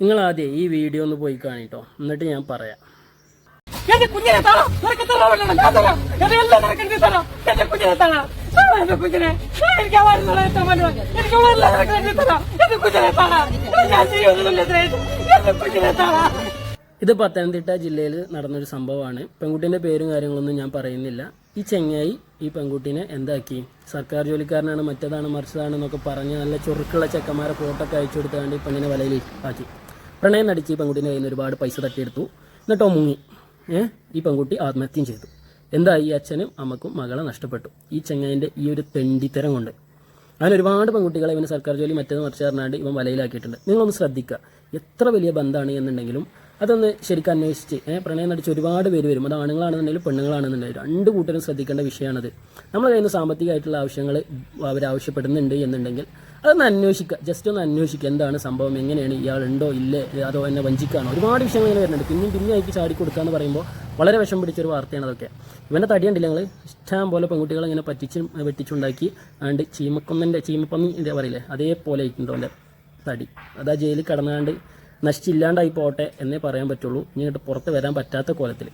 നിങ്ങൾ ആദ്യം ഈ വീഡിയോ ഒന്ന് പോയി കാണിട്ടോ. എന്നിട്ട് ഞാൻ പറയാം. എന്റെ കുഞ്ഞിനെ തരാം നിനക്ക് തരാൻ പറ്റണം ഞാൻ തരാം. എന്റെ എല്ലാം നിനക്ക് തരാം. എന്റെ കുഞ്ഞിനെ തരാം ആ, എന്റെ കുഞ്ഞിനെ. ആ, എനിക്ക് അവരുന്നുള്ള ഏറ്റവും വലിയ എനിക്ക് അവരെല്ലാം നിനക്ക് എനിക്ക് തരാം എന്റെ കുഞ്ഞിനെ തരാം ഞാൻ ചെയ്യുന്നില്ല എന്റെ കുഞ്ഞിനെ തരാം ഇത് പത്തനംതിട്ട ജില്ലയിൽ നടന്നൊരു സംഭവമാണ്. പെൺകുട്ടീന്റെ പേരും കാര്യങ്ങളൊന്നും ഞാൻ പറയുന്നില്ല. ഈ ചെങ്ങായി ഈ പെൺകുട്ടീനെ എന്താക്കി? സർക്കാർ ജോലിക്കാരനാണ് മറ്റേതാണ് മറിച്ചതാണ് എന്നൊക്കെ പറഞ്ഞ് നല്ല ചുരുക്കുള്ള ചെക്കന്മാരെ ഫോട്ടോ ഒക്കെ അയച്ചു കൊടുത്താണ്ട് ഈ പെണ്ണിനെ വലയിൽ ആക്കി പ്രണയം നടിച്ച് ഈ പെൺകുട്ടീന്റെ കയ്യിൽ ഒരുപാട് പൈസ തട്ടിയെടുത്തു. എന്നിട്ടോ മുങ്ങി. ഏഹ് ഈ പെൺകുട്ടി ആത്മഹത്യം ചെയ്തു. എന്താ ഈ അച്ഛനും അമ്മക്കും മകളെ നഷ്ടപ്പെട്ടു. ഈ ചെങ്ങൈന്റെ ഈ ഒരു തെണ്ടിത്തരം കൊണ്ട്. അങ്ങനെ ഒരുപാട് പെൺകുട്ടികളെ ഇവന് സർക്കാർ ജോലി മറ്റേത് മറിച്ച് പറഞ്ഞാണ്ട് ഇവൻ വലയിലാക്കിയിട്ടുണ്ട്. നിങ്ങളൊന്ന് ശ്രദ്ധിക്കുക. എത്ര വലിയ ബന്ധമാണ് എന്നുണ്ടെങ്കിലും അതൊന്ന് ശരിക്കും അന്വേഷിച്ച് പ്രണയം നടിച്ച് ഒരുപാട് പേര് വരും. അത് ആണുങ്ങളാണെന്നുണ്ടെങ്കിലും പെണ്ണുങ്ങളാണെന്നുണ്ടെങ്കിലും രണ്ട് കൂട്ടരും ശ്രദ്ധിക്കേണ്ട വിഷയമാണത്. നമ്മൾ കയ്യിൽ സാമ്പത്തികമായിട്ടുള്ള ആവശ്യങ്ങൾ അവർ ആവശ്യപ്പെടുന്നുണ്ട് എന്നുണ്ടെങ്കിൽ അതൊന്ന് അന്വേഷിക്കുക ജസ്റ്റ് ഒന്ന് അന്വേഷിക്കുക എന്താണ് സംഭവം? എങ്ങനെയാണ് ഇയാളുണ്ടോ? ഇല്ലേ? അതോ എന്നെ വഞ്ചിക്കാണോ ഒരുപാട് വിഷയങ്ങൾ ഇങ്ങനെ വരുന്നുണ്ട്. പിന്നെയും പിന്നെ ആയിട്ട് ചാടി കൊടുക്കുക എന്ന് പറയുമ്പോൾ വളരെ വിഷം പിടിച്ചൊരു വാർത്തയാണ് അതൊക്കെ. ഇവന്റെ തടിയുണ്ടില്ല ഞങ്ങൾ ഇഷ്ടം പോലെ പെൺകുട്ടികളെ ഇങ്ങനെ പറ്റിച്ച് വെട്ടിച്ചുണ്ടാക്കി ആണ്ട് ചീമക്കൊന്നന്റെ ചീമപ്പന്നിന്റെ പറയില്ലേ? അതേപോലെ ആയിട്ടുണ്ടോ എന്റെ തടി. അതാ ജയിലിൽ കടന്നാണ്ട് നശിച്ചില്ലാണ്ടായി പോട്ടെ എന്നേ പറയാൻ പറ്റുള്ളൂ. ഇങ്ങോട്ട് പുറത്ത് വരാൻ പറ്റാത്ത കോലത്തിൽ